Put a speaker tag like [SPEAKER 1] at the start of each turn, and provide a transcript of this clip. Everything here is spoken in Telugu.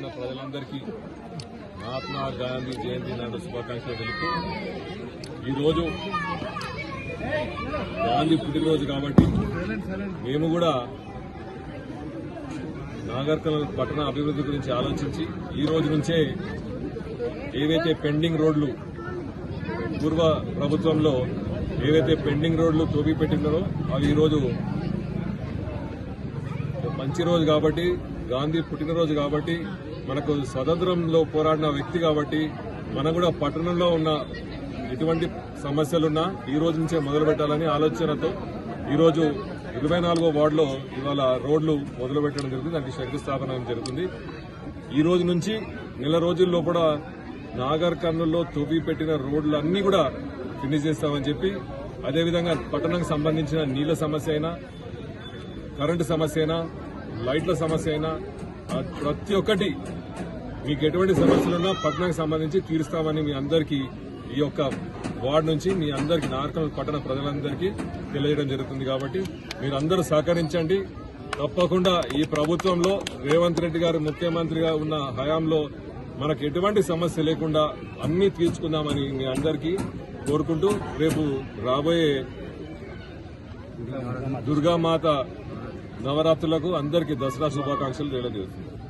[SPEAKER 1] వచ్చిన ప్రజలందరికీ మహాత్మా గాంధీ జయంతి నాడు శుభాకాంక్షలు తెలుపుతూ ఈరోజు గాంధీ పుట్టినరోజు కాబట్టి మేము కూడా నాగర్కర్నూలు పట్టణ అభివృద్ధి గురించి ఆలోచించి ఈ రోజు నుంచే ఏవైతే పెండింగ్ రోడ్లు పూర్వ ప్రభుత్వంలో ఏవైతే పెండింగ్ రోడ్లు తోపి పెట్టినారో అవి ఈరోజు మంచి రోజు కాబట్టి గాంధీ పుట్టినరోజు కాబట్టి మనకు స్వతంత్రంలో పోరాడిన వ్యక్తి కాబట్టి మనం కూడా పట్టణంలో ఉన్న ఎటువంటి సమస్యలున్నా ఈ రోజు నుంచే మొదలు పెట్టాలని ఆలోచనతో ఈరోజు ఇరవై నాలుగో వార్డులో ఇవాళ రోడ్లు మొదలు పెట్టడం జరుగుతుంది దానికి శంకుస్థాపన జరుగుతుంది. ఈ రోజు నుంచి నెల రోజుల్లో కూడా నాగర్ కర్నూల్లో తవ్వి పెట్టిన రోడ్లన్నీ కూడా ఫినిష్ చేస్తామని చెప్పి అదేవిధంగా పట్టణానికి సంబంధించిన నీళ్ళ సమస్య అయినా కరెంటు సమస్య అయినా లైట్ల సమస్య అయినా ప్రతి ఒక్కటి మీకు ఎటువంటి సమస్యలున్నా పట్టణానికి సంబంధించి తీరుస్తామని మీ అందరికీ ఈ యొక్క వార్డు నుంచి మీ అందరికి నార్కల్ పట్టణ ప్రజలందరికీ తెలియజేయడం జరుగుతుంది కాబట్టి మీరు అందరూ సహకరించండి. తప్పకుండా ఈ ప్రభుత్వంలో రేవంత్ రెడ్డి గారు ముఖ్యమంత్రిగా ఉన్న హయాంలో మనకు ఎటువంటి సమస్య లేకుండా అన్నీ తీర్చుకుందామని మీ అందరికీ కోరుకుంటూ రేపు రాబోయే దుర్గామాత నవరాత్రులకు అందరికీ దసరా శుభాకాంక్షలు తెలియజేస్తుంది